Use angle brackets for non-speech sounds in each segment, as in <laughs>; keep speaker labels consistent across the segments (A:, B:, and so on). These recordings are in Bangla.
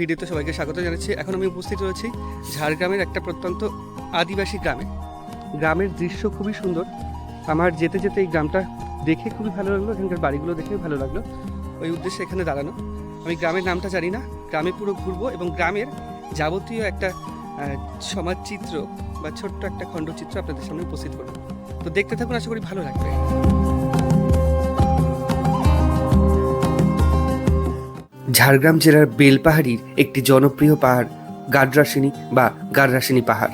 A: ভিডিওতে সবাইকে স্বাগত জানাচ্ছি। এখন আমি উপস্থিত রয়েছি ঝাড়গ্রামের একটা প্রত্যন্ত আদিবাসী গ্রামে। গ্রামের দৃশ্য খুবই সুন্দর। আমার যেতে যেতে এই গ্রামটা দেখে খুবই ভালো লাগল, এখানকার বাড়িগুলো দেখেও ভালো লাগল। ওই উদ্দেশ্যে এখানে দাঁড়ানো। আমি গ্রামের নামটা জানি না। গ্রামে পুরো ঘুরবো এবং গ্রামের যাবতীয় একটা সমাজচিত্র বা ছোট্ট একটা খণ্ডচিত্র আপনাদের সামনে উপস্থিত করব। তো দেখতে থাকুন, আশা করি ভালো লাগবে। ঝাড়গ্রাম জেলার বেলপাহাড়ির একটি জনপ্রিয় পাহাড়, গাডরাসিনী বা গাডরাসিনী পাহাড়।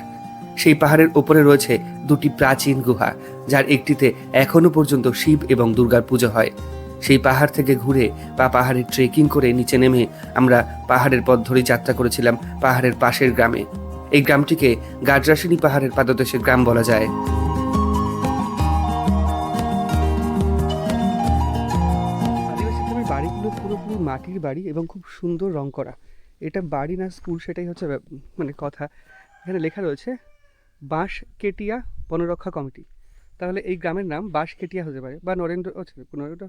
A: সেই পাহাড়ের ওপরে রয়েছে দুটি প্রাচীন গুহা, যার একটিতে এখনও পর্যন্ত শিব এবং দুর্গার পুজো হয়। সেই পাহাড় থেকে ঘুরে বা পাহাড়ে ট্রেকিং করে নিচে নেমে আমরা পাহাড়ের পথ ধরে যাত্রা করেছিলাম পাহাড়ের পাশের গ্রামে। এই গ্রামটিকে গাডরাসিনী পাহাড়ের পাদদেশের গ্রাম বলা যায়। মাটির বাড়ি এবং খুব সুন্দর রং করা। এটা বাড়ি না স্কুল সেটাই হচ্ছে মানে কথা। এখানে লেখা রয়েছে বাঁশ কেটিয়া বনরক্ষা কমিটি। তাহলে এই গ্রামের নাম বাঁশ কেটিয়া হতে পারে। বা নরেন্দ্র নরেন্দ্র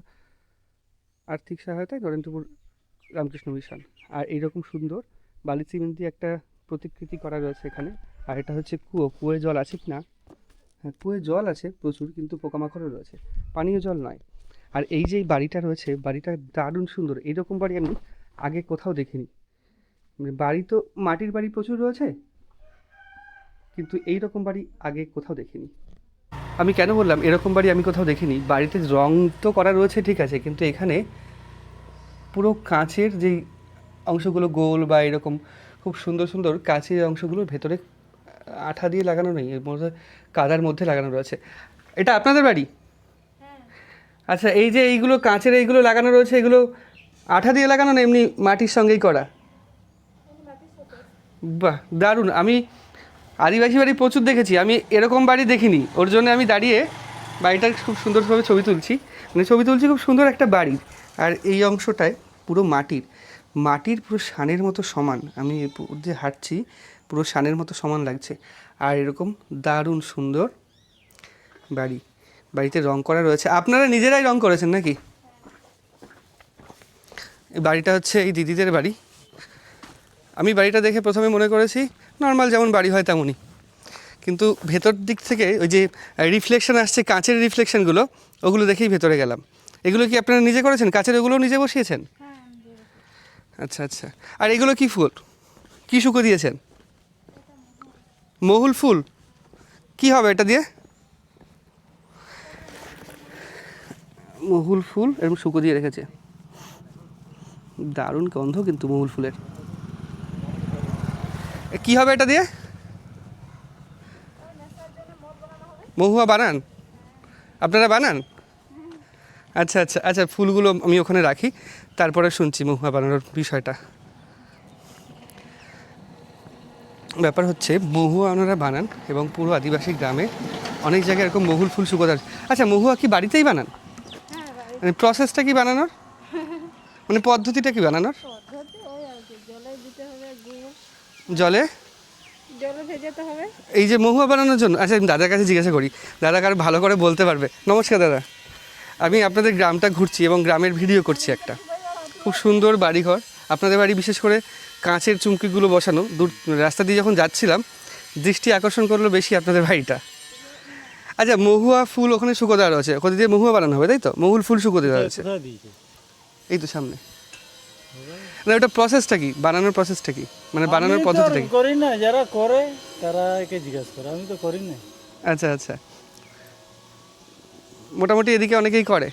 A: আর্থিক সহায়তায় নরেন্দ্রপুর রামকৃষ্ণ মিশন। আর এইরকম সুন্দর বালি সিমেন্ট দিয়ে একটা প্রতিকৃতি করা রয়েছে এখানে। আর এটা হচ্ছে কুয়ো। কুয়োয় জল আছে কি না হ্যাঁ কুয়োয় জল আছে প্রচুর, কিন্তু পোকামাকড়ও রয়েছে। পানীয় জল নয়। আর এই যে বাড়িটা রয়েছে, বাড়িটা দারুণ সুন্দর। এইরকম বাড়ি আমি আগে কোথাও দেখিনি। মানে বাড়ি তো, মাটির বাড়ি প্রচুর রয়েছে, কিন্তু এই রকম বাড়ি আগে কোথাও দেখিনি। আমি কেন বললাম, এরকম বাড়ি আমি কোথাও দেখিনি। বাড়িতে রং তো করা রয়েছে, ঠিক আছে, কিন্তু এখানে পুরো কাঁচের যেই অংশগুলো গোল বা এরকম খুব সুন্দর সুন্দর কাঁচের অংশগুলো ভেতরে আঠা দিয়ে লাগানো নেই, এর মধ্যে কাদার মধ্যে লাগানো রয়েছে। এটা আপনাদের বাড়ি? আচ্ছা এই যে এইগুলো কাঁচের এইগুলো লাগানো রয়েছে, এগুলো আঠা দিয়ে লাগানো না এমনি মাটির সঙ্গেই করা? বাহ, দারুণ। আমি আদিবাসী বাড়ি প্রচুর দেখেছি। আমি এরকম বাড়ি দেখিনি। ওর জন্য আমি দাঁড়িয়ে বাড়িটার খুব সুন্দরভাবে ছবি তুলছি। মানে ছবি তুলছি খুব সুন্দর একটা বাড়ি। আর এই অংশটায় পুরো মাটির মাটির পুরো সানের মতো সমান। আমি উপর হাঁটছি, পুরো সানের মতো সমান লাগছে। আর এরকম দারুণ সুন্দর বাড়ি। বাড়িতে রং করা রয়েছে। আপনারা নিজেরাই রং করেছেন নাকি? বাড়িটা হচ্ছে এই দিদিদের বাড়ি। আমি বাড়িটা দেখে প্রথমে মনে করেছি, নর্মাল যেমন বাড়ি হয় তেমনই। কিন্তু ভেতর দিক থেকে ওই যে রিফ্লেকশন আসছে, কাঁচের রিফ্লেকশনগুলো, ওগুলো দেখেই ভেতরে গেলাম। এগুলো কি আপনারা নিজে করেছেন? কাঁচের ওগুলো নিজে বসিয়েছেন? আচ্ছা আচ্ছা। আর এগুলো কি ফুল? কি শুকো দিয়েছেন? মহুল ফুল? কি হবে এটা দিয়ে? মহুল ফুল, এরকম শুকো দিয়ে রেখেছে। দারুণ গন্ধ কিন্তু মহুল ফুলের। কি হবে এটা দিয়ে? মহুয়া বানান? আপনারা বানান? আচ্ছা আচ্ছা আচ্ছা ফুলগুলো আমি ওখানে রাখি। তারপরে শুনছি মহুয়া বানানোর বিষয়টা। ব্যাপার হচ্ছে, মহুয়া ওনারা বানান এবং পুরো আদিবাসী গ্রামে অনেক জায়গায় এরকম মহুল ফুল শুকোদার আচ্ছা মহুয়া কি বাড়িতেই বানান? মানে প্রসেসটা কি বানানোর? মানে পদ্ধতিটা কি বানানোর?
B: জলে
A: জলে?
B: জলে ভেজাতে হবে।
A: এই যে মহুয়া বানানোর জন্য আচ্ছা আমি দাদার কাছে জিজ্ঞাসা করি। দাদা কারও ভালো করে বলতে পারবে। নমস্কার দাদা। আমি আপনাদের গ্রামটা ঘুরছি এবং গ্রামের ভিডিও করছি একটা। খুব সুন্দর বাড়িঘর। আপনাদের বাড়ি বিশেষ করে কাঁচের চুমকিগুলো বসানো। দূর রাস্তা দিয়ে যখন যাচ্ছিলাম দৃষ্টি আকর্ষণ করল বেশি আপনাদের বাড়িটা। আচ্ছা মহুয়া ফুল ওখানে শুকো দেওয়া রয়েছে ওখানে দিয়ে মহুয়া বানানো হবে তাই তো? মহুল ফুল শুকো দেওয়া রয়েছে এই তো সামনে। না ওটা প্রসেসটা কি? বানানোর প্রসেসটা কি? মানে বানানোর পদ্ধতিটা কি?
C: করি না যারা করে তারা একে জিজ্ঞাসা করে। আমি তো করি না।
A: আচ্ছা আচ্ছা। মোটামুটি এদিকে অনেকেই করে।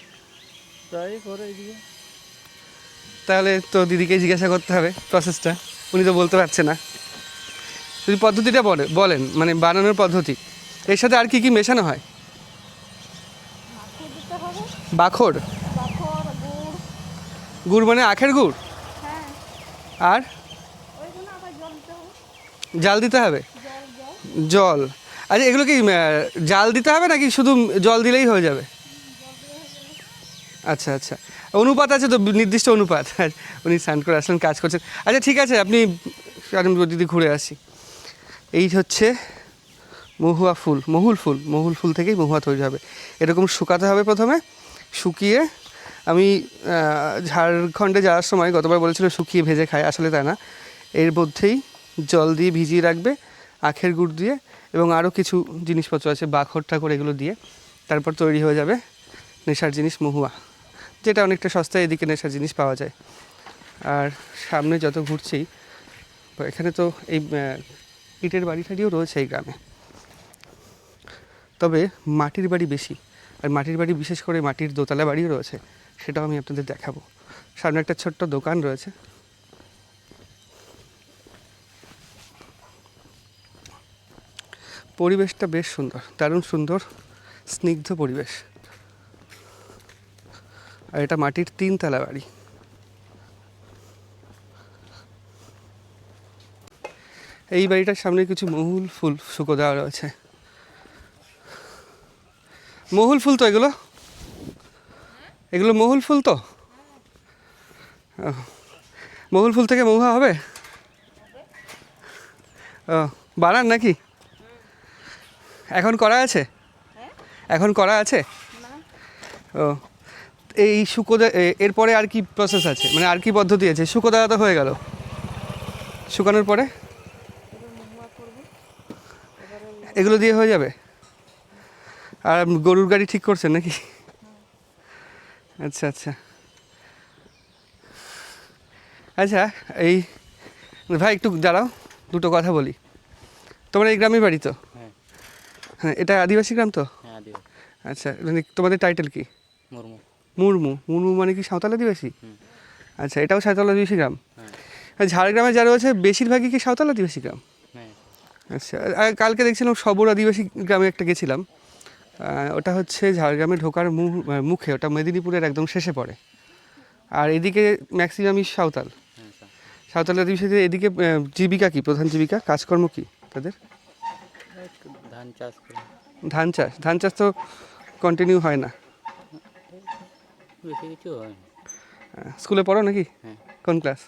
C: প্রায় করে এদিকে।
A: তাহলে তো দিদিকে জিজ্ঞাসা করতে হবে প্রসেসটা উনি তো বলতে পারছে না। যদি পদ্ধতিটা বলে বলেন মানে বানানোর পদ্ধতি। এর সাথে আর কি কি মেশানো হয়? বাখর
B: গুড়।
A: মানে আখের গুড়?
B: হ্যাঁ।
A: আর?
B: জল দিতে হবে।
A: জাল আচ্ছা এগুলো কি জাল দিতে হবে নাকি শুধু জল দিলেই হয়ে যাবে? আচ্ছা আচ্ছা। অনুপাত আছে তো নির্দিষ্ট অনুপাত। <laughs> উনি স্নান করে আসলেন কাজ করছেন। আচ্ছা ঠিক আছে আপনি আমি দিদি ঘুরে আসি। এই হচ্ছে মহুয়া ফুল, মহুল ফুল মহুল ফুল থেকেই মহুয়া তৈরি হবে। এরকম শুকাতে হবে প্রথমে, শুকিয়ে, আমি ঝাড়খণ্ডে যাওয়ার সময় গতবার বলেছিল শুকিয়ে ভেজে খায় আসলে তা না। এর মধ্যেই জল দিয়ে ভিজিয়ে রাখবে, আখের গুড় দিয়ে, এবং আরও কিছু জিনিসপত্র আছে, বাখর ঠাকুর এগুলো দিয়ে, তারপর তৈরি হয়ে যাবে নেশার জিনিস মহুয়া, যেটা অনেকটা সস্তায় এদিকে নেশার জিনিস পাওয়া যায়। আর সামনে যত ঘুরছি, এখানে তো এই ইটের বাড়ি ঠাড়িও রয়েছে এই গ্রামে। তবে মাটির বাড়ি বেশি। আর মাটির বাড়ি বিশেষ করে মাটির দোতলা বাড়িও রয়েছে, সেটাও আমি আপনাদের দেখাবো। সামনে একটা ছোট্ট দোকান রয়েছে। পরিবেশটা বেশ সুন্দর, দারুণ সুন্দর, স্নিগ্ধ পরিবেশ। আর এটা মাটির তিনতলা বাড়ি। এই বাড়িটার সামনে কিছু মহুল ফুল শুকো দেওয়া রয়েছে। মহুল ফুল তো এগুলো? এগুলো মহুল ফুল তো? মহুল ফুল থেকে মহুয়া হবে? ও, বানান নাকি? এখন করা আছে? এখন করা আছে? ও, এই শুকো দে- এ- এরপরে আর কি প্রসেস আছে? মানে আর কি পদ্ধতি আছে? শুকো দেওয়া তো হয়ে গেল। শুকানোর পরে? এগুলো দিয়ে হয়ে যাবে? আর গরুর গাড়ি ঠিক করছেন নাকি? আচ্ছা আচ্ছা। আচ্ছা এই ভাই একটু দাঁড়াও দুটো কথা বলি। তোমার এই গ্রামের বাড়ি তো?
C: হ্যাঁ।
A: হ্যাঁ এটা আদিবাসী গ্রাম তো?
C: হ্যাঁ
A: আচ্ছা মানে তোমাদের টাইটেল কি?
C: মুর্মু।
A: মুর্মু। মুর্মু মানে কি সাঁওতাল আদিবাসী? আচ্ছা এটাও সাঁওতাল আদিবাসী গ্রাম?
C: হ্যাঁ।
A: ঝাড়গ্রামে যারা রয়েছে বেশিরভাগই কি সাঁওতাল আদিবাসী গ্রাম? আচ্ছা কালকে দেখছিলাম সবর আদিবাসী গ্রামে একটা গেছিলাম। ওটা হচ্ছে ঝাড়গ্রামে ঢোকার মুখে ওটা মেদিনীপুরের একদম শেষে পড়ে। আর এদিকে ম্যাক্সিমামই সাঁওতাল।
C: হ্যাঁ
A: সাঁওতাল আদিবাসীদের এদিকে জীবিকা কি? প্রধান জীবিকা? কাজকর্ম কি তাদের?
C: ধান চাষ
A: ধান চাষ। ধান চাষ তো কন্টিনিউ হয় না।
C: বেশি কিছু হয়
A: স্কুলে পড়ো নাকি?
C: হ্যাঁ।
A: কোন ক্লাস?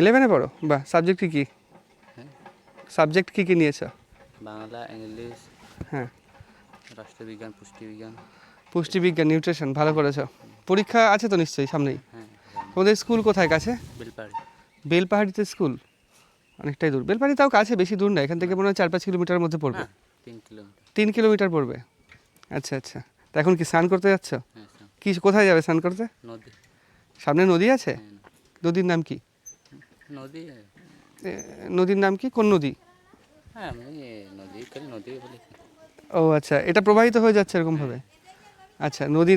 C: ইলেভেনে
A: পড়ো? বা সাবজেক্ট কী কী?
C: হ্যাঁ।
A: সাবজেক্ট কী কী নিয়েছো?
C: বাংলা ইংলিশ।
A: হ্যাঁ।
C: রাষ্ট্রবিজ্ঞান পুষ্টিবিজ্ঞান।
A: পুষ্টিবিজ্ঞান নিউট্রিশন ভালো করেছ। পরীক্ষা আছে তো নিশ্চয়ই সামনেই?
C: হ্যাঁ
A: তোমাদের স্কুল কোথায় কাছে?
C: বেলপাড়ি
A: বেলপাহাড়িতে স্কুল? অনেকটাই দূর। বেলপাহাড়ি তাও কাছে বেশি দূর না। এখান থেকে মনে হয় চার পাঁচ কিলোমিটারের মধ্যে পড়বে।
C: তিন কিলোমিটার।
A: তিন কিলোমিটার পড়বে? আচ্ছা আচ্ছা। তা এখন কি স্নান করতে যাচ্ছ?
C: হ্যাঁ
A: কি কোথায় যাবে স্নান করতে?
C: নদী।
A: সামনে নদী আছে?
C: হ্যাঁ
A: নদীর নাম কি?
C: নদী
A: নদীর নাম কি? কোন নদী?
C: হ্যাঁ নদী নদী
A: ও আচ্ছা। এটা প্রবাহিত হয়ে যাচ্ছে এরকমভাবে? আচ্ছা নদী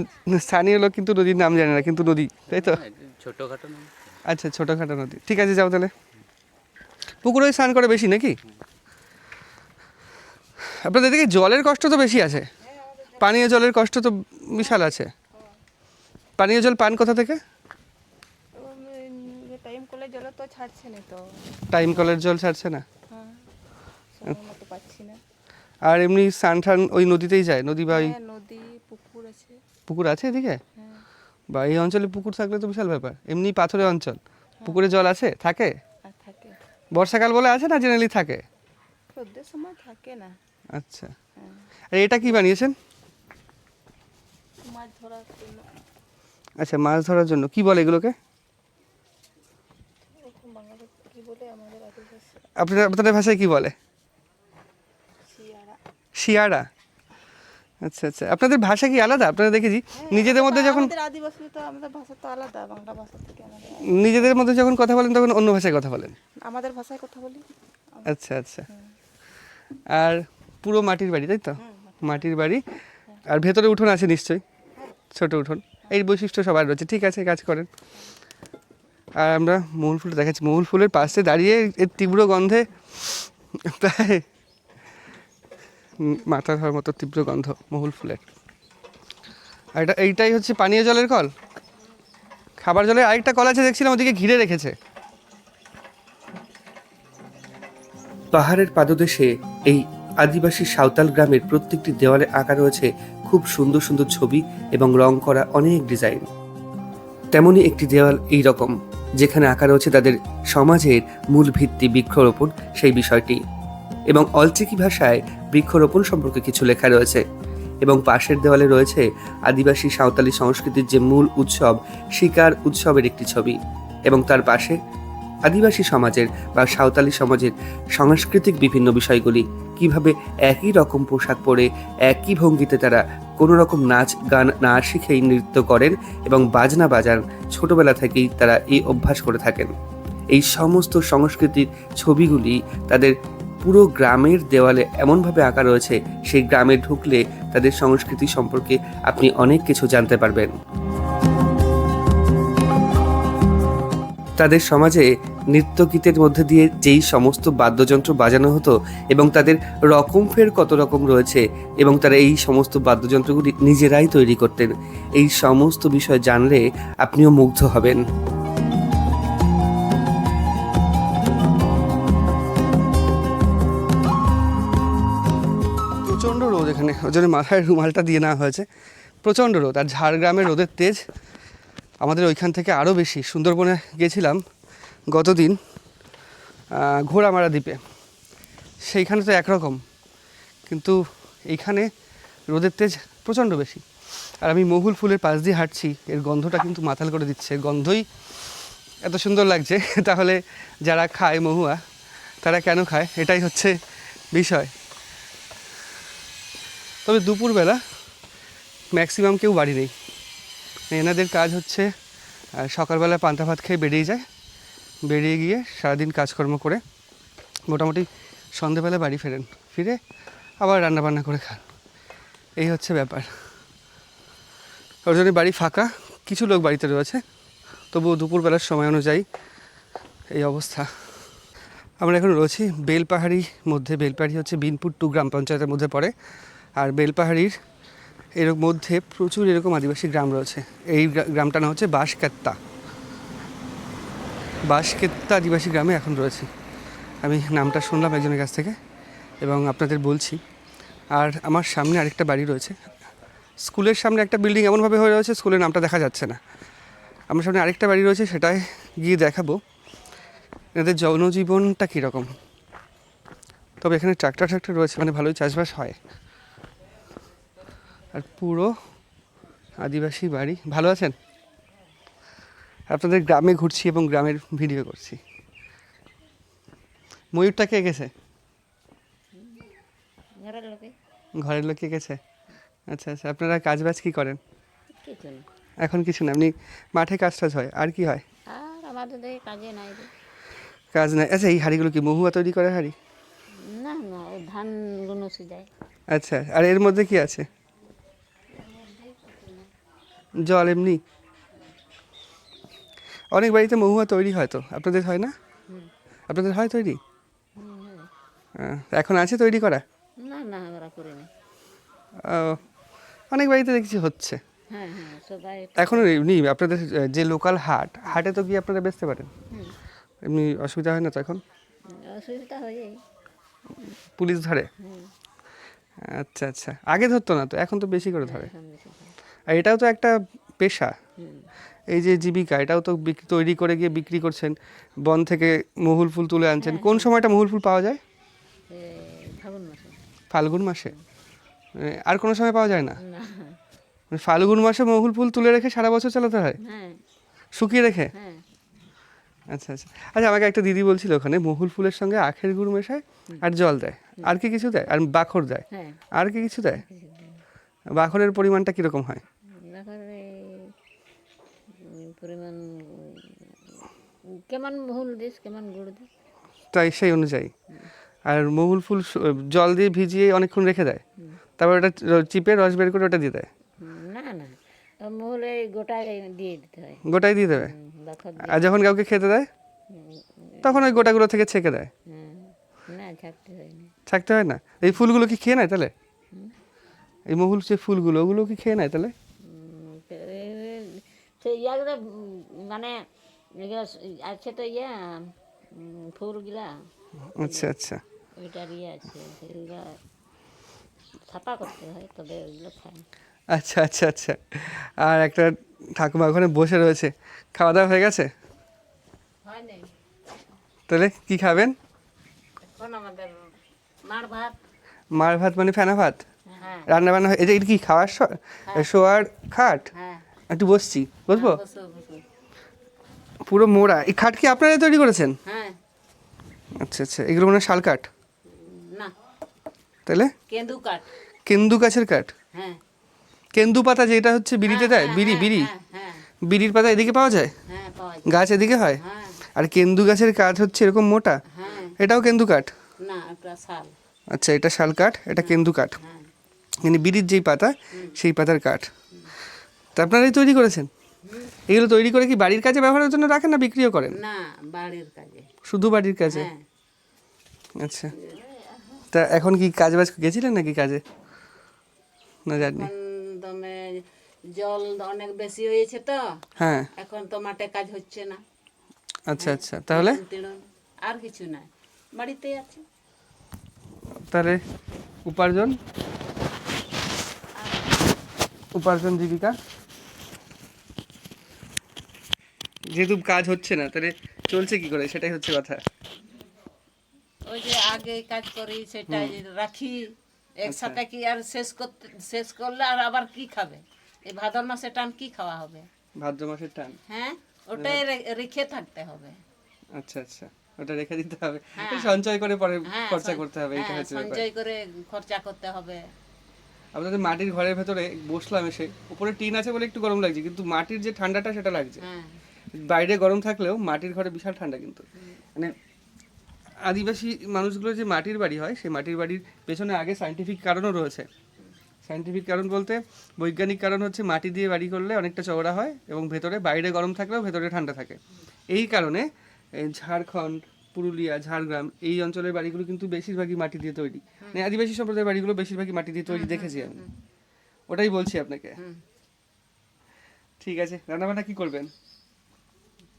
A: স্থানীয় লোক কিন্তু নদীর নাম জানে না কিন্তু নদী তাই তো?
C: ছোটোখাটো নদী।
A: আচ্ছা ছোটোখাটো নদী। ঠিক আছে যাও তাহলে। পুকুরে স্নান করে বেশি নাকি? আপনাদের দিকে জলের কষ্ট তো বেশি আছে। পানীয় জলের কষ্ট তো বিশাল আছে। পানীয় জল পান কোথা থেকে?
B: টাইম করলে জলে তো ছাড়ছে না তো।
A: টাইম কলের জল ছাড়ছে না?
B: হ্যাঁ পাচ্ছি না।
A: আর এমনি স্নান টান ওই নদীতেই যায়? নদী বা ওই
B: হ্যাঁ নদী পুকুর আছে।
A: পুকুর আছে এদিকে?
B: হ্যাঁ।
A: বা এই অঞ্চলে পুকুর থাকলে তো বিশাল ব্যাপার। এমনি পাথরের অঞ্চল। পুকুরে জল আছে? থাকে? বর্ষাকাল বলে আছে না জেনারেলি থাকে?
B: রোদের সময় থাকে না।
A: আচ্ছা।
B: হ্যাঁ।
A: আর এটা কি বানিয়েছেন?
B: মাছ ধরার জন্য।
A: আচ্ছা মাছ ধরার জন্য। কি বলে এগুলোকে? আপনাদের আপনাদের ভাষায় কি বলে?
B: শিয়ারা।
A: আচ্ছা আচ্ছা। আপনাদের ভাষা কি আলাদা? আপনারা দেখেছি নিজেদের মধ্যে যখন
B: আদিবাসী তো আমাদের ভাষা তো আলাদা বাংলা ভাষা থেকে
A: নিজেদের মধ্যে যখন কথা বলেন তখন অন্য ভাষায় কথা বলেন?
B: আমাদের ভাষায় কথা বলি।
A: আচ্ছা আচ্ছা। আর পুরো মাটির বাড়ি তাই তো? মাটির বাড়ি। আর ভেতরে উঠোন আছে নিশ্চয়ই ছোট উঠোন। এই বৈশিষ্ট্য সবার রয়েছে। ঠিক আছে কাজ করেন। আর আমরা মহুল ফুল দেখাচ্ছি। মহুল ফুলের পাশে দাঁড়িয়ে এর তীব্র গন্ধে প্রায় মাথা ধরার মতো তীব্র গন্ধ, মহুল ফুলের। আর এটা, এইটাই হচ্ছে পানীয় জলের কল। খাবার জলের আরেকটা কল আছে, দেখছিলাম, ওদিকে ঘিরে রেখেছে। পাহাড়ের পাদদেশে এই আদিবাসী সাঁওতাল গ্রামের প্রত্যেকটি দেওয়ালে আঁকা রয়েছে খুব সুন্দর সুন্দর ছবি এবং রং করা অনেক ডিজাইন। তেমনই একটি দেওয়াল এই রকম যেখানে আঁকা রয়েছে তাদের সমাজের মূল ভিত্তি বৃক্ষরোপণ, সেই বিষয়টি। এবং অলচিকি ভাষায় বৃক্ষরোপণ সম্পর্কে কিছু লেখা রয়েছে। এবং পাশের দেওয়ালে রয়েছে আদিবাসী সাঁওতালি সংস্কৃতির যে মূল উৎসব, শিকার উৎসবের একটি ছবি। এবং তার পাশে আদিবাসী সমাজের বা সাঁওতালি সমাজের সাংস্কৃতিক বিভিন্ন বিষয়গুলি, কীভাবে একই রকম পোশাক পরে একই ভঙ্গিতে তারা কোনো রকম নাচ, গান না শিখেই নৃত্য করেন এবং বাজনা বাজান ছোটবেলা থেকেই তারা এই অভ্যাস করে থাকেন। এই সমস্ত সংস্কৃতির ছবিগুলি তাদের পুরো গ্রামের দেওয়ালে এমনভাবে আঁকা রয়েছে, সেই গ্রামে ঢুকলে তাদের সংস্কৃতি সম্পর্কে আপনি অনেক কিছু জানতে পারবেন। তাদের সমাজে নৃত্যগীতের মধ্যে দিয়ে যেই সমস্ত বাদ্যযন্ত্র বাজানো হতো এবং তাদের রকম ফের কত রকম রয়েছে এবং তারা এই সমস্ত বাদ্যযন্ত্রগুলি নিজেরাই তৈরি করতেন, এই সমস্ত বিষয় জানলে আপনিও মুগ্ধ হবেন। এখানে ওই জন্য মাথায় রুমালটা দিয়ে নেওয়া হয়েছে। প্রচণ্ড রোদ আর ঝাড়গ্রামের রোদের তেজ আমাদের ওইখান থেকে আরও বেশি। সুন্দরবনে গেছিলাম গতদিন ঘোড়ামারা দ্বীপে। সেইখানে তো একরকম, কিন্তু এইখানে রোদের তেজ প্রচণ্ড বেশি। আর আমি মহুল ফুলের পাশ দিয়ে হাঁটছি, এর গন্ধটা কিন্তু মাথাল করে দিচ্ছে। গন্ধই এত সুন্দর লাগছে। <laughs> তাহলে যারা খায় মহুয়া, তারা কেন খায়? এটাই হচ্ছে বিষয়। তবে দুপুরবেলা ম্যাক্সিমাম কেউ বাড়ি নেই। এনাদের কাজ হচ্ছে সকালবেলা পান্তা ভাত খেয়ে বেরিয়ে যায়। বেরিয়ে গিয়ে সারাদিন কাজকর্ম করে মোটামুটি সন্ধেবেলা বাড়ি ফেরেন। ফিরে আবার রান্নাবান্না করে খান। এই হচ্ছে ব্যাপার। ওর জন্য বাড়ি ফাঁকা, কিছু লোক বাড়িতে রয়েছে। তবুও দুপুরবেলার সময় অনুযায়ী এই অবস্থা। আমরা এখন রয়েছি বেলপাহাড়ির মধ্যে। বেলপাহাড়ি হচ্ছে বিনপুর টু গ্রাম পঞ্চায়েতের মধ্যে পড়ে। আর বেলপাহাড়ির এর মধ্যে প্রচুর এরকম আদিবাসী গ্রাম রয়েছে। এই গ্রা- গ্রামটার নাম হচ্ছে বাঁশকেত্তা। বাঁশকেত্তা আদিবাসী গ্রামে এখন রয়েছে। আমি নামটা শুনলাম একজনের কাছ থেকে এবং আপনাদের বলছি। আর আমার সামনে আরেকটা বাড়ি রয়েছে। স্কুলের সামনে একটা বিল্ডিং এমনভাবে হয়ে রয়েছে, স্কুলের নামটা দেখা যাচ্ছে না। আমার সামনে আরেকটা বাড়ি রয়েছে, সেটায় গিয়ে দেখাবো। এদের জনজীবনটা কীরকম? তবে এখানে ট্রাক্টর ট্রাক্টর রয়েছে মানে ভালোই চাষবাস হয়। আর পুরো আদিবাসী বাড়ি। ভালো আছেন? আপনাদের গ্রামে ঘুরছি এবং গ্রামের ভিডিও করছি। ময়ূরটা কে গেছে?
D: ঘরের লোকে।
A: কে গেছে? আচ্ছা আচ্ছা আপনারা কাজ বাজ কী করেন? এখন কিছু না এমনি মাঠে কাজ টাজ হয় আর কি হয়?
D: আর আমাদের কাজে নাই
A: কাজ নাই আচ্ছা এই হাঁড়িগুলো কি মহুয়া তৈরি করে হাঁড়ি?
D: না না ধান
A: আচ্ছা আর এর মধ্যে কি আছে? জল এমনি। অনেক বাড়িতে মহুয়া তৈরি হয় তো আপনাদের হয় না? আপনাদের হয় তৈরি? এখন আছে তৈরি করা?
D: না না করি না
A: অনেক বাড়িতে দেখছি হচ্ছে।
D: হ্যাঁ হ্যাঁ
A: এখন এমনি আপনাদের যে লোকাল হাট হাটে তো গিয়ে আপনারা বেচতে পারেন। এমনি অসুবিধা হয় না তো এখন?
D: অসুবিধা হয়ে
A: পুলিশ ধরে? আচ্ছা আচ্ছা আগে ধরতো না তো এখন তো বেশি করে ধরে। আর এটাও তো একটা পেশা। এই যে জীবিকা এটাও তো বিক- তৈরি করে গিয়ে বিক্রি করছেন বন থেকে মহুল ফুল তুলে আনছেন। কোন সময়টা মহুল ফুল পাওয়া যায়? ফাল্গুন মাসে। আর কোনো সময় পাওয়া যায় না? মানে ফাল্গুন মাসে মহুল ফুল তুলে রেখে সারা বছর চালাতে হয়?
D: হ্যাঁ।
A: শুকিয়ে রেখে?
D: হ্যাঁ।
A: আচ্ছা আচ্ছা। আচ্ছা আমাকে একটা দিদি বলছিল ওখানে মহুল ফুলের সঙ্গে আখের গুড় মেশায় আর জল দেয়। আর কি কিছু দেয়? আর বাখর দেয়?
D: হ্যাঁ।
A: আর কি কিছু দেয়। বাখরের পরিমাণটা কীরকম হয়?
D: পরিমাণ কেমন ভুল দিস কেমন গুড় দিস?
A: তাই সেই অনুযায়ী। আর মহুল ফুল জল দিয়ে ভিজিয়ে অনেকক্ষণ রেখে দেয়। তারপর ওটা চিপে রস বের করে ওটা দিয়ে দেয়।
D: না না এই গোটায় দিয়ে দিতে হয়।
A: গোটাই দিয়ে দেবে? আর যখন কাউকে খেতে দেয় তখন ওই গোটাগুলো থেকে ছেঁকে দেয়।
D: না ছাড়তে হয় না।
A: থাকতে হয় না? এই ফুলগুলো কি খেয়ে নেয় তাহলে? এই মহুল যে ফুলগুলো ওগুলো কি খেয়ে নেয় তাহলে?
D: সে ইয়াগুলো মানে এগুলো আছে তো ইয়া ফুলগুলা।
A: আচ্ছা আচ্ছা।
D: ওইটার ইয়ে আছে সেগুলো ছাপা করতে হয় তবে ওইগুলো খায়
A: আচ্ছা আচ্ছা আচ্ছা। আর একটা ঠাকুমা ওখানে বসে রয়েছে। খাওয়া দাওয়া হয়ে গেছে?
D: হয়
A: তাহলে কি খাবেন?
D: এখন মার ভাত।
A: মানে ফেনা ভাত?
D: হ্যাঁ। হ্যাঁ
A: রান্না বান্না হয় এটা এটা কি খাওয়ার শ- শোয়ার খাট?
D: হ্যাঁ।
A: একটু বসছি বসবো?
D: বসো বসো।
A: পুরো মোড়া। এই খাট কি আপনারা তৈরি করেছেন?
D: হ্যাঁ।
A: আচ্ছা আচ্ছা। এগুলো মনে হয় শাল কাঠ? তাহলে?
D: কেন্দু কাঠ।
A: কেন্দু গাছের কাঠ?
D: হ্যাঁ।
A: কেন্দু পাতা যেটা হচ্ছে বিড়িতে দেয়
D: হ্যাঁ,
A: বিড়ি
D: হ্যাঁ,
A: বিড়ি
D: হ্যাঁ হ্যাঁ।
A: বিড়ির পাতা এদিকে পাওয়া যায়?
D: হ্যাঁ
A: গাছ এদিকে হয়?
D: হ্যাঁ।
A: আর কেন্দু গাছের কাঠ হচ্ছে এরকম মোটা?
D: হ্যাঁ।
A: এটাও কেন্দু কাঠ? আচ্ছা এটা শাল কাঠ এটা কেন্দু কাঠ।
D: হ্যাঁ।
A: মানে বিড়ির যেই পাতা সেই পাতার কাঠ। তা আপনারাই তৈরি করেছেন? এগুলো তৈরি করে কি বাড়ির কাজে ব্যবহারের জন্য রাখেন না বিক্রিও করেন?
D: না বাড়ির কাজে।
A: শুধু বাড়ির কাজে?
D: হ্যাঁ।
A: আচ্ছা। তা এখন কি কাজ বাজ গেছিলেন নাকি কাজে? না জানি।
D: দমে জল অনেক বেশি হয়েছে তো।
A: হ্যাঁ।
D: এখন তো মাঠে কাজ হচ্ছে না।
A: আচ্ছা আচ্ছা। তাহলে?
D: আর কিছু নাই বাড়িতেই আছে।
A: তাহলে উপার্জন? উপার্জন জীবিকা? যেহেতু কাজ হচ্ছে না তাহলে চলছে কি করে? সেটাই হচ্ছে কথা।
D: ওই যে আগে কাজ করি সেটাই রাখি। একসাথে কি আর শেষ করতে শেষ করলে আর আবার কি খাবে? এই ভাদর মাসে টান কি খাওয়া হবে?
A: ভাদ্র মাসের টান?
D: হ্যাঁ? ওটাই রেখে থাকতে হবে।
A: আচ্ছা আচ্ছা। ওটা রেখে দিতে হবে।
D: হ্যাঁ।
A: সঞ্চয় করে পরে
D: হ্যাঁ
A: খরচা করতে হবে এটা
D: হ্যাঁ,
A: হচ্ছে
D: সঞ্চয় করে খরচা করতে হবে।
A: আপনাদের মাটির ঘরের ভেতরে বসলাম এসে। উপরে টিন আছে বলে একটু গরম লাগছে কিন্তু মাটির যে ঠান্ডাটা সেটা লাগছে। বাইরে গরম থাকলেও মাটির ঘরে বিশাল ঠান্ডা কিন্তু। মানে আদিবাসী মানুষগুলো যে মাটির বাড়ি হয় সেই মাটির বাড়ির পেছনে আগে সাইন্টিফিক কারণও রয়েছে। সাইন্টিফিক কারণ বলতে বৈজ্ঞানিক কারণ হচ্ছে মাটি দিয়ে বাড়ি করলে অনেকটা চওড়া হয় এবং ভেতরে বাইরে গরম থাকলেও ভেতরে ঠান্ডা থাকে। এই কারণে ঝাড়খণ্ড পুরুলিয়া ঝাড়গ্রাম এই অঞ্চলের বাড়িগুলো কিন্তু বেশিরভাগই মাটি দিয়ে তৈরি। মানে আদিবাসী সম্প্রদায়ের বাড়িগুলো বেশিরভাগই মাটি দিয়ে তৈরি দেখেছি আমি। ওটাই বলছি আপনাকে। ঠিক আছে রান্নাবান্না কি করবেন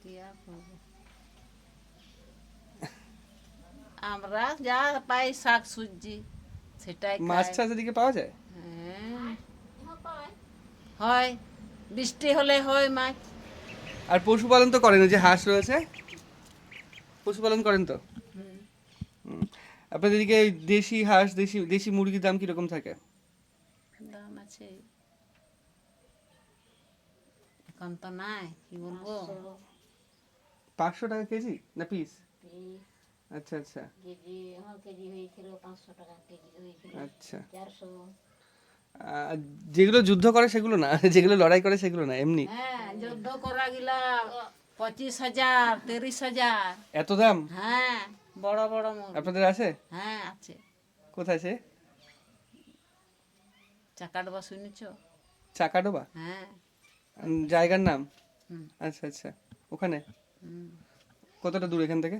D: কি আর করব? আমরা যা পাই শাক সবজি সেটাই
A: মাছ টাছ এদিকে পাওয়া যায়?
D: হ্যাঁ। হয়। বৃষ্টি হলে হয় মাছ।
A: আর পশুপালন তো করেন ওই যে হাঁস রয়েছে। পশুপালন করেন তো। আপনাদের এদিকে দেশি হাঁস দেশি দেশি মুরগির দাম কীরকম থাকে?
D: দাম আছে। এখন তো নাই কি বলব?
A: পাঁচশো। টাকা কেজি না পিস আচ্ছা আচ্ছা।
D: কেজি আমার কেজি হয়েছিল পাঁচশো টাকা কেজি হয়েছিল
A: আচ্ছা।
D: চারশো।
A: যেগুলো যুদ্ধ করে সেগুলো না <laughs> যেগুলো লড়াই করে সেগুলো না এমনি?
D: হ্যাঁ যুদ্ধ করা গিলা পঁচিশ হাজার তিরিশ হাজার।
A: এত দাম?
D: হ্যাঁ বড় বড়
A: আপনাদের আছে?
D: হ্যাঁ আছে।
A: কোথায় সে?
D: চাকাডবা শুনেছ?
A: চাকাডোবা?
D: হ্যাঁ।
A: জায়গার নাম। আচ্ছা আচ্ছা। ওখানে? কতটা দূর এখান থেকে?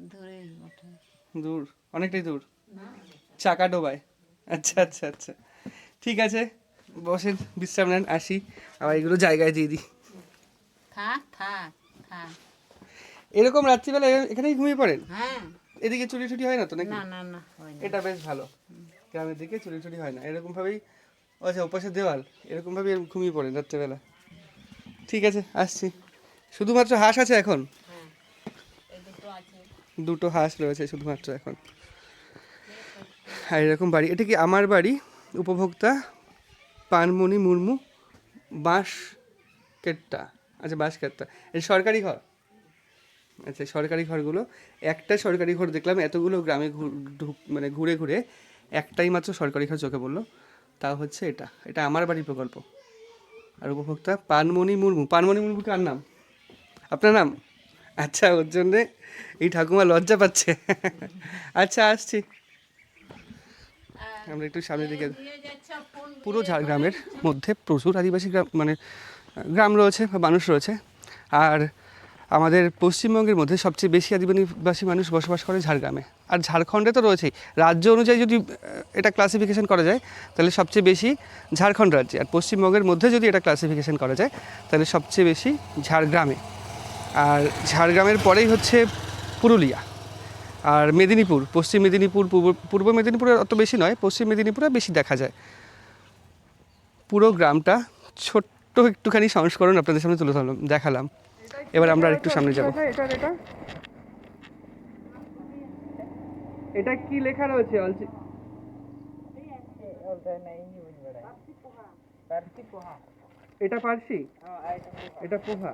D: দূরে
A: অনেকটাই দূর? চাকাডোবায় আচ্ছা আচ্ছা আচ্ছা। ঠিক আছে বসেন বিশ্রাম নেন আসি। আবার এগুলো জায়গায় দিয়ে দিই। এরকম রাত্রিবেলা এখানেই ঘুমিয়ে পড়েন?
D: হ্যাঁ।
A: এদিকে চুরি টুরি হয় না তো নাকি?
D: না না
A: এটা বেশ ভালো। গ্রামের দিকে চুরি টুরি হয় না। এরকম ভাবেই আচ্ছা ওপাশে দেওয়াল। এরকম ভাবেই ঘুমিয়ে পড়েন রাত্রেবেলা। ঠিক আছে আসছি। শুধুমাত্র হাঁস আছে এখন?
D: দুটো
A: হাঁস রয়েছে শুধুমাত্র এখন। আর এরকম বাড়ি, এটা কি আমার বাড়ি? উপভোক্তা পানমণি মুর্মু বাঁশ কেট্টা আচ্ছা বাঁশ কেট্টা এই সরকারি ঘর? আচ্ছা সরকারি ঘরগুলো। একটা সরকারি ঘর দেখলাম, এতগুলো গ্রামে মানে ঘুরে ঘুরে একটাই মাত্র সরকারি ঘর চোখে পড়ল। তা হচ্ছে এটা। এটা আমার বাড়ি প্রকল্প। আর উপভোক্তা পানমণি মুর্মু। পানমণি মুর্মু কার নাম? আপনার নাম? আচ্ছা ওর জন্যে এই ঠাকুমা লজ্জা পাচ্ছে। আচ্ছা আসছি। আমরা একটু সামনের দিকে পুরো ঝাড়গ্রামের মধ্যে প্রচুর আদিবাসী গ্রাম মানে গ্রাম রয়েছে বা মানুষ রয়েছে। আর আমাদের পশ্চিমবঙ্গের মধ্যে সবচেয়ে বেশি আদিবাসী মানুষ বসবাস করে ঝাড়গ্রামে। আর ঝাড়খণ্ডে তো রয়েছেই। রাজ্য অনুযায়ী যদি এটা ক্লাসিফিকেশন করা যায় তাহলে সবচেয়ে বেশি ঝাড়খণ্ড রাজ্যে। আর পশ্চিমবঙ্গের মধ্যে যদি এটা ক্লাসিফিকেশন করা যায় তাহলে সবচেয়ে বেশি ঝাড়গ্রামে। আর ঝাড়গ্রামের পরেই হচ্ছে পুরুলিয়া। আর মেদিনীপুর পশ্চিম মেদিনীপুর পূর্ব পূর্ব মেদিনীপুরে অত বেশি নয় পশ্চিম মেদিনীপুরে বেশি দেখা যায়। পুরো গ্রামটা ছোট্ট একটুখানি সংস্করণ আপনাদের সামনে তুলে ধরলাম দেখালাম। এবার আমরা আর একটু সামনে যাব। এটা কি লেখা রয়েছে এটা পার্সি? এটা পোহা।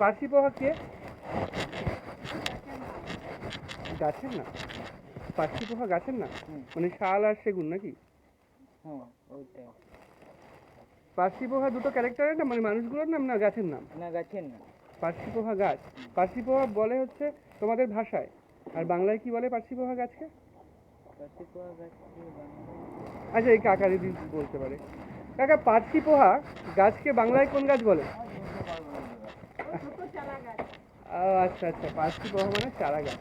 A: পার্সি পোহা কে? গাছের না। পার্সি পোহা গাছের না? মানে শাল আর সেগুন নাকি? পার্সি পোহা দুটো ক্যারেক্টারের না মানে মানুষগুলোর নাম না গাছের নাম?
E: না গাছের না।
A: পার্সি পোহা গাছ। পার্সি পোহা বলে হচ্ছে তোমাদের ভাষায়। আর বাংলায় কি বলে পার্সি পোহা গাছকে? আচ্ছা এই কাকা দিদি বলতে পারে। কাকা, পার্সি পোহা, গাছকে বাংলায় কোন গাছ বলে? ও আচ্ছা আচ্ছা পার্সি পোহা মানে চারা গাছ।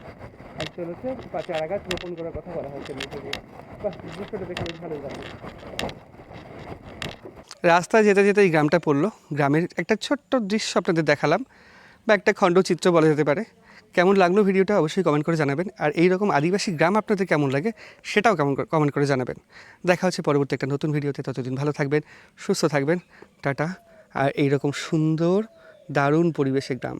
A: অ্যাকচুয়াল হচ্ছে চারা গাছ রোপণ করার কথা বলা হয়েছে দৃশ্যটা দেখে বেশ ভালোই লাগল। রাস্তা যেতে যেতে এই গ্রামটা পড়ল। গ্রামের একটা ছোট্ট দৃশ্য আপনাদের দেখালাম, বা একটা খণ্ডচিত্র বলা যেতে পারে। কেমন লাগল ভিডিওটা অবশ্যই কমেন্ট করে জানাবেন। আর এই রকম আদিবাসী গ্রাম আপনাদের কেমন লাগে সেটাও কেমন কমেন্ট করে জানাবেন। দেখা হচ্ছে পরবর্তী একটা নতুন ভিডিওতে, ততদিন ভালো থাকবেন, সুস্থ থাকবেন, টাটা। আর এই রকম সুন্দর, দারুণ পরিবেশে গ্রাম।